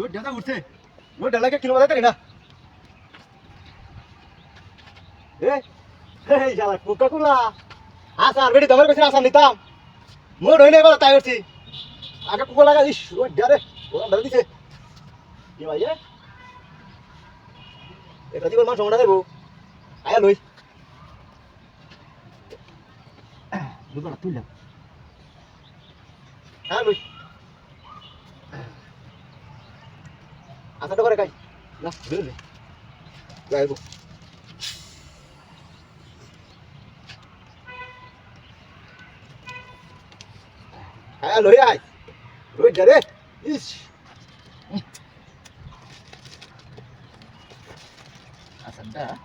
Road ডাটা উঠছে। রোড ডালাকে কিলো বাজাতে না। এই শালা কোকা কোলা আসা আর বেটি তোমার কাছে আসা নিতাম। মোর হইলে এবার তাই উঠছি আগে কোকা লাগা ইস রোড ডারে ওরা ডাল দিছে। কি ভাই এটা জীবন মানুষ মনে দেবো। আয়া লই। দুটো তুললাম। হ্যাঁ লই। đây đó giữ này đây luôn à Lưỡi ai lưới ra à, đây Ish. 아산다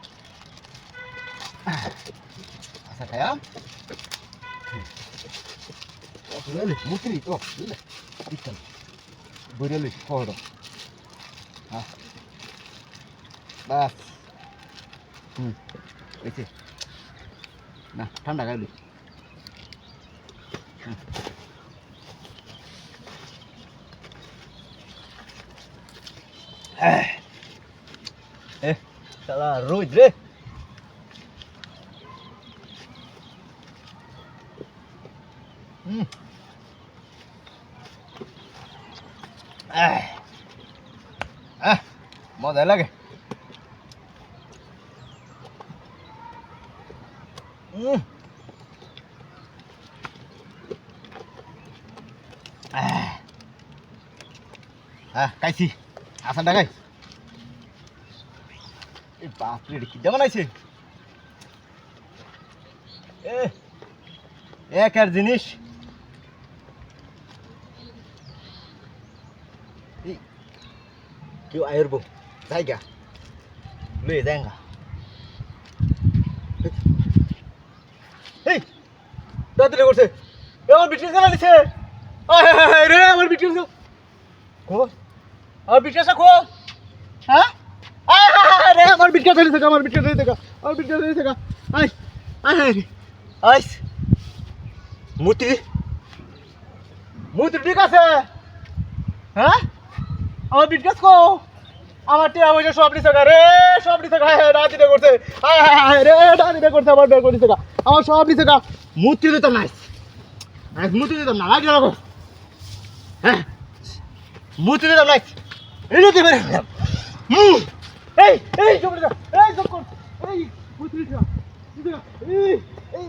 아산다요? 어, 그래, to. 들이 또. 그래. 일단, khó rồi. এই যে না ঠান্ডা খাইলি এ শালা রোজ রে হুম আহ আহ মজা লাগে হ্যাঁ খাইছি আসানটা খাই এই বাপরে কি আছে এ এক আর জিনিস কেউ আয়ুর্ব জায়গা লয়ে যায়গা এই দাদুরে করছে আমার বিটিস গালা দিছে রে আমার বিটিস কো আমার বিটিস কো হ্যাঁ আয় হায় হায় রে আমার বিটিস ধরে থাকা আমার বিটিস ধরে আমার বিটিস ধরে থাকা রে আইস মূর্তি মূর্তি ঠিক আছে হ্যাঁ আমার বিটিস কো আমার টিয়া পয়সা সব গা রে সব নিছে গা হ্যাঁ রাতিতে করছে হায় হায় হায় রে রাতিতে করছে আমার দিছে গা আমার সব নিছে গা মূর্তি দিতাম নাই মূর্তি দিতাম না লাগে রাখো হ্যাঁ মূর্তি দিতাম নাই যে বের হুম এই এই যা এই চুপ কর এই মূর্তি দিতাম এই এই